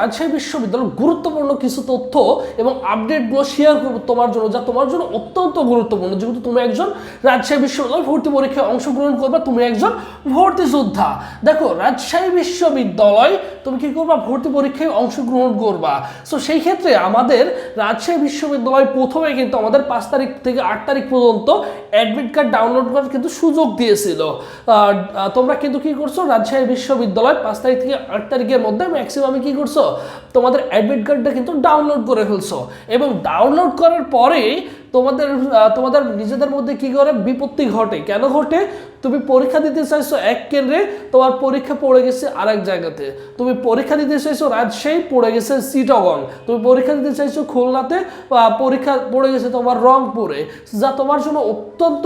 রাজশাহী বিশ্ববিদ্যালয় গুরুত্বপূর্ণ কিছু তথ্য এবং আপডেটগুলো শেয়ার করব তোমার জন্য, যা তোমার জন্য অত্যন্ত গুরুত্বপূর্ণ। যেহেতু তুমি একজন রাজশাহী বিশ্ববিদ্যালয় ভর্তি পরীক্ষায় অংশগ্রহণ করবে, তুমি একজন ভর্তি যোদ্ধা। দেখো, রাজশাহী বিশ্ববিদ্যালয়, তুমি কি করবা? ভর্তি পরীক্ষায় অংশগ্রহণ করবা। সো সেই ক্ষেত্রে আমাদের রাজশাহী বিশ্ববিদ্যালয় প্রথমে কিন্তু আমাদের পাঁচ তারিখ থেকে আট তারিখ পর্যন্ত অ্যাডমিট কার্ড ডাউনলোড করার কিন্তু সুযোগ দিয়েছিল। তোমরা কিন্তু কি করছ? রাজশাহী বিশ্ববিদ্যালয় পাঁচ তারিখ থেকে আট তারিখের মধ্যে ম্যাক্সিমাম কি করছ? তোমাদের অ্যাডমিট কার্ডটা কিন্তু ডাউনলোড করে ফেলছো। এবং ডাউনলোড করার পরে তোমাদের তোমাদের নিজেদের মধ্যে কি করে বিপত্তি ঘটে? কেন ঘটে? তুমি পরীক্ষা দিতে চাইছো এক কেন্দ্রে, তোমার পরীক্ষা পড়ে গেছে আরেক জায়গাতে। তুমি পরীক্ষা দিতে চাইছো রাজশাহী, পড়ে গেছে সিটাগং। তুমি পরীক্ষা দিতে চাইছো খুলনাতে পরীক্ষা পড়ে গেছে তোমার রংপুরে। যা তোমার জন্য অত্যন্ত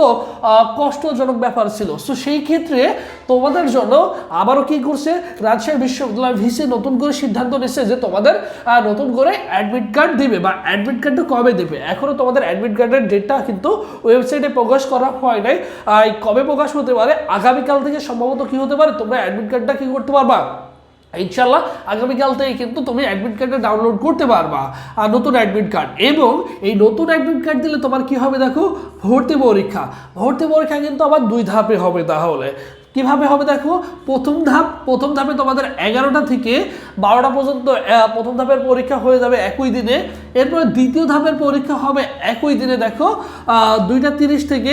কষ্টজনক ব্যাপার ছিল। সো সেই ক্ষেত্রে তোমাদের জন্য আবারও কি করছে, রাজশাহী বিশ্ববিদ্যালয় ভিসি নতুন করে সিদ্ধান্ত নিচ্ছে যে তোমাদের নতুন করে অ্যাডমিট কার্ড দিবে, বা অ্যাডমিট কার্ডটা কবে দেবে। এখনও তোমাদের অ্যাডমিট কার্ডের ডেটটা কিন্তু ওয়েবসাইটে প্রকাশ করা হয় নাই। কবে প্রকাশ পারে, আগামীকাল থেকে সম্ভবত কি হতে পারে, তোমরা অ্যাডমিট কার্ডটা কি করতে পারবা? ইনশাল্লাহ আগামীকাল থেকে কিন্তু তুমি অ্যাডমিট কার্ডটা ডাউনলোড করতে পারবা, আর নতুন অ্যাডমিট কার্ড এবং এই নতুন অ্যাডমিট কার্ড দিলে তোমার কি হবে দেখো? ভর্তি পরীক্ষা। ভর্তি পরীক্ষা কিন্তু আবার দুই ধাপে হবে তাহলে। কীভাবে হবে দেখো? প্রথম ধাপ, প্রথম ধাপে তোমাদের এগারোটা থেকে বারোটা পর্যন্ত প্রথম ধাপের পরীক্ষা হয়ে যাবে একই দিনে। এরপরে দ্বিতীয় ধাপের পরীক্ষা হবে একই দিনে, দেখো দুইটা তিরিশ থেকে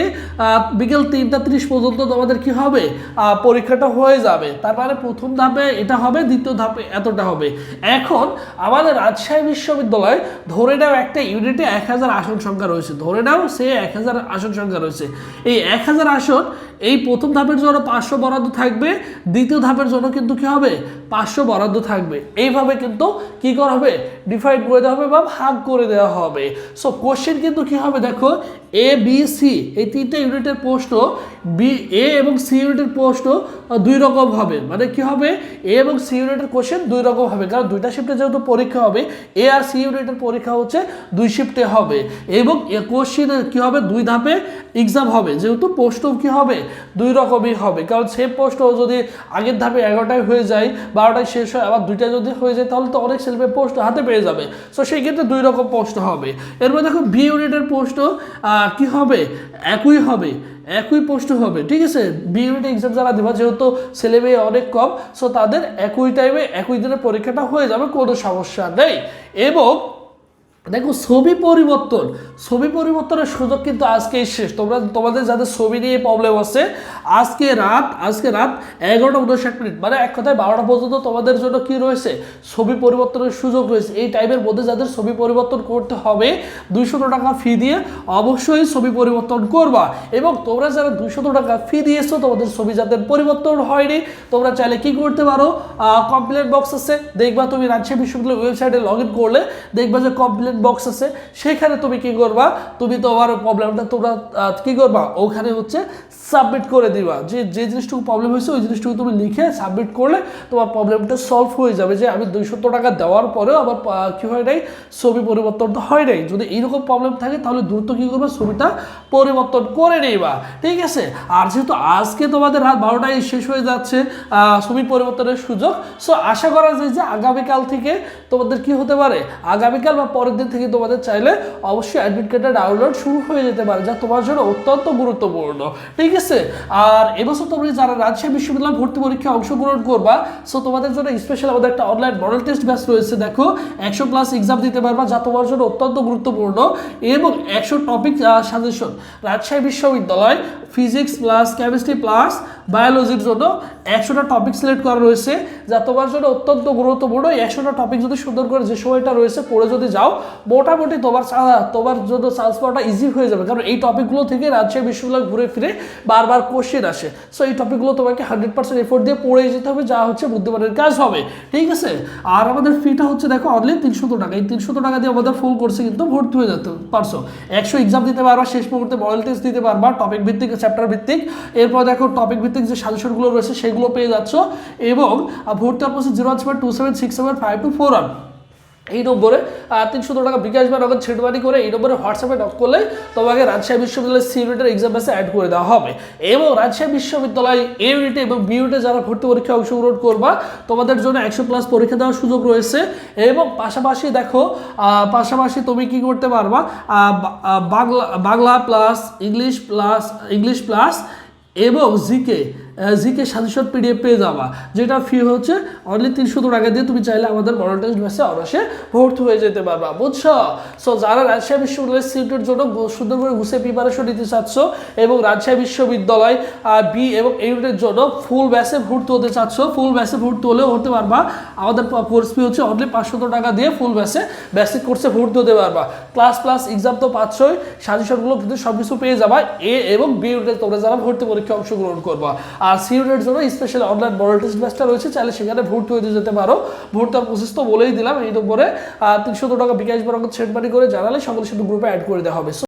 বিকেল তিনটা তিরিশ পর্যন্ত তোমাদের কি হবে? পরীক্ষাটা হয়ে যাবে। তার মানে প্রথম ধাপে এটা হবে, দ্বিতীয় ধাপে এতটা হবে। এখন আমাদের রাজশাহী বিশ্ববিদ্যালয়, ধরে নাও একটা ইউনিটে এক হাজার আসন সংখ্যা রয়েছে। ধরে নাও সে এক হাজার আসন সংখ্যা রয়েছে। এই এক হাজার আসন, এই প্রথম ধাপের জন্য পাঁচশো বরাদ্দ থাকবে, দ্বিতীয় ধাপের জন্য কিন্তু কি হবে? পাঁচশো বরাদ্দ থাকবে। এইভাবে কিন্তু কি করা হবে? ডিফাইড করে দেওয়া হবে বা ভাগ করে দেওয়া হবে। সো কোশ্চেন কিন্তু কি হবে? দেখো এ বি সি এই তিনটে ইউনিটের প্রশ্ন বি এ এবং সি ইউনিটের প্রশ্ন দুই রকম হবে। মানে কি হবে? এ এবং সি ইউনিটের কোশ্চেন দুই রকম হবে। কারণ দুইটা শিফটে যেহেতু পরীক্ষা হবে এ আর সি ইউনিটের পরীক্ষা হচ্ছে দুই শিফটে হবে। এবং কোশ্চেন কি হবে? দুই ধাপে এক্সাম হবে। যেহেতু প্রশ্ন কি হবে? দুই রকমই হবে। কারণ সেম প্রশ্ন, যদি আগের ধাপে এগারোটায় হয়ে যায়, বারোটায় শেষ হয়, আবার দুইটা যদি হয়ে যায়, তাহলে তো অনেক ছেলে প্রশ্ন হাতে পেয়ে যাবে। সো সেই ক্ষেত্রে দুই রকম প্রশ্ন হবে। এরপর দেখো বি ইউনিটের প্রশ্ন কি হবে? একই হবে। একই প্রশ্ন হবে, ঠিক আছে? বি ইউনিট এক্সাম যারা দেবা, যেহেতু ছেলে মেয়ে অনেক কম সো তাদের একই টাইমে একই দিনের পরীক্ষাটা হয়ে যাবে, কোনো সমস্যা নেই। এবং দেখো ছবি পরিবর্তন, ছবি পরিবর্তনের সুযোগ কিন্তু আজকেই শেষ। তোমরা, তোমাদের যাদের ছবি নিয়ে প্রবলেম আছে, আজকে রাত আজকে রাত এগারোটা উনষাট মিনিট মানে এক কথায় বারোটা পর্যন্ত তোমাদের জন্য কি রয়েছে? ছবি পরিবর্তনের সুযোগ রয়েছে। এই টাইমের মধ্যে যাদের ছবি পরিবর্তন করতে হবে, দুইশত টাকা ফি দিয়ে অবশ্যই ছবি পরিবর্তন করবা। এবং তোমরা যারা দুইশত টাকা ফি দিয়েছ, তোমাদের ছবি যাদের পরিবর্তন হয়নি, তোমরা চাইলে কি করতে পারো? কমপ্লেন বক্স আছে, দেখবা তুমি রাজশাহী বিশ্ববিদ্যালয় ওয়েবসাইটে লগ ইন করলে, দেখবা যে কমপ্লেন বক্স আছে সেখানে তুমি কি করবা? তুমি তোমার প্রবলেমটা তোমরা কি করবা? ওখানে হচ্ছে সাবমিট করে দিবা। যে যে জিনিসটুকু প্রবলেম হয়েছে ওই জিনিসটুকু তুমি লিখে সাবমিট করলে তোমার প্রবলেমটা সলভ হয়ে যাবে। যে আমি দুইশো টাকা দেওয়ার পরেও আহ, কি হয় নাই? ছবি পরিবর্তন তো হয় নাই। যদি এইরকম প্রবলেম থাকে তাহলে দ্রুত কি করবে? ছবিটা পরিবর্তন করে নেবা। ঠিক আছে? আর যেহেতু আজকে তোমাদের রাত বারোটায় শেষ হয়ে যাচ্ছে ছবি পরিবর্তনের সুযোগ সো আশা করা যায় যে আগামীকাল থেকে তোমাদের কি হতে পারে? আগামীকাল বা পরের দিন থেকে তোমাদের চাইলে অবশ্যই অ্যাডমিট কার্ডটা ডাউনলোড শুরু হয়ে যেতে পারে, যা তোমার জন্য অত্যন্ত গুরুত্বপূর্ণ। ঠিক আছে? আর এবছর তোমরা যারা রাজশাহী বিশ্ববিদ্যালয় ভর্তি পরীক্ষায় অংশগ্রহণ করবা সো তোমাদের জন্য স্পেশাল আমাদের একটা অনলাইন মডেল টেস্ট ব্যাচ রয়েছে, দেখো। একশো প্লাস এক্সাম দিতে পারবা, যা তোমার জন্য অত্যন্ত গুরুত্বপূর্ণ। এবং একশো টপিক সাজেশন রাজশাহী বিশ্ববিদ্যালয় ফিজিক্স প্লাস কেমিস্ট্রি প্লাস বায়োলজির জন্য একশোটা টপিক সিলেক্ট করা রয়েছে, যা তোমার জন্য অত্যন্ত গুরুত্বপূর্ণ। একশোটা টপিক যদি সুন্দর করে যে সময়টা রয়েছে, পড়ে যদি যাও, মোটামুটি তোমার তোমার জন্য চান্স পাওয়াটা ইজি হয়ে যাবে। কারণ এই টপিকগুলো থেকে রাজশাহী বিশ্ববিদ্যালয় ঘুরে ফিরে বারবার কোশ্চেন আসে। সো এই টপিকগুলো তোমাকে হান্ড্রেড পার্সেন্ট এফোর্ট দিয়ে পড়ে যেতে হবে, যা হচ্ছে বুদ্ধিমানের কাজ হবে। ঠিক আছে? আর আমাদের ফিটা হচ্ছে দেখো অনলি তিনশো টাকা। এই তিনশো টাকা দিয়ে আমাদের ফুল কোর্সে কিন্তু ভর্তি হয়ে যেতে পারছ। একশো এক্সাম দিতে পারবা, শেষ মুহূর্তে মডেল টেস্ট দিতে পারবা টপিক ভিত্তিক চ্যাপ্টার ভিত্তিক। এরপর দেখো টপিক ভিত্তিক যে সাজেশনগুলো রয়েছে সেগুলো পেয়ে যাচ্ছ এবং ভর্তি হওয়ার zero one seven two seven six seven five two four one এই নম্বরে তিনশো টাকা বিকাশ বা নগদ ছেটবানি করে এই নম্বরে হোয়াটসঅ্যাপে নক করলে তোমাকে রাজশাহী বিশ্ববিদ্যালয়ের সি ইউনিটের এক্সাম ব্যাসে অ্যাড করে দেওয়া হবে। এবং রাজশাহী বিশ্ববিদ্যালয় এ ইউনিটে এবং বি ইউনিটে যারা ভর্তি পরীক্ষায় অংশগ্রহণ করবা, তোমাদের জন্য একশো প্লাস পরীক্ষা দেওয়ার সুযোগ রয়েছে। এবং পাশাপাশি দেখো পাশাপাশি তুমি কি করতে পারবা Bangla Bangla plus English plus English plus এবং জিকে জিকে সাজেশন পিডিএফ পেয়ে যাবা। যেটা ফি হচ্ছে অনলি তিনশো টাকা দিয়ে তুমি চাইলে আমাদের মডেল টেস্ট অনাসে ভর্তি হয়ে যেতে পারবা, বুঝছ? সো যারা রাজশাহী বিশ্ববিদ্যালয়ের সিটের জন্য গু- সুন্দর করে ঘুষে প্রিপারেশন নিতে চাচ্ছ এবং রাজশাহী বিশ্ববিদ্যালয় বি এবং ইউনিটের জন্য ফুল ব্যাসে ভর্তি হতে চাচ্ছ ফুল ব্যাসে ভর্তি হলেও হতে পারবা। আমাদের কোর্স ফি হচ্ছে অনলি পাঁচশো টাকা দিয়ে ফুল ব্যাসে বেসিক কোর্সে ভর্তি হতে পারবা। ক্লাস প্লাস এক্সাম তো পাচ্ছই সাজেশনগুলো কিন্তু সব কিছু পেয়ে যাবা এ এবং বি ইউনিটে তোমরা যারা ভর্তি পরীক্ষায় অংশগ্রহণ করবা। আর সি ইউনিটের জন্য স্পেশাল অনলাইন মডেল টেস্ট ব্যাচটা রয়েছে। চাইলে সেখানে ভোট হতে যেতে পারো। ভোট হওয়ার প্রসেস তো বলেই দিলাম, এই নম্বরে তিনশো টাকা বিকাশ বরং সেট মানি করে জানালে সকল শুধু গ্রুপে অ্যাড করে দেওয়া হবে।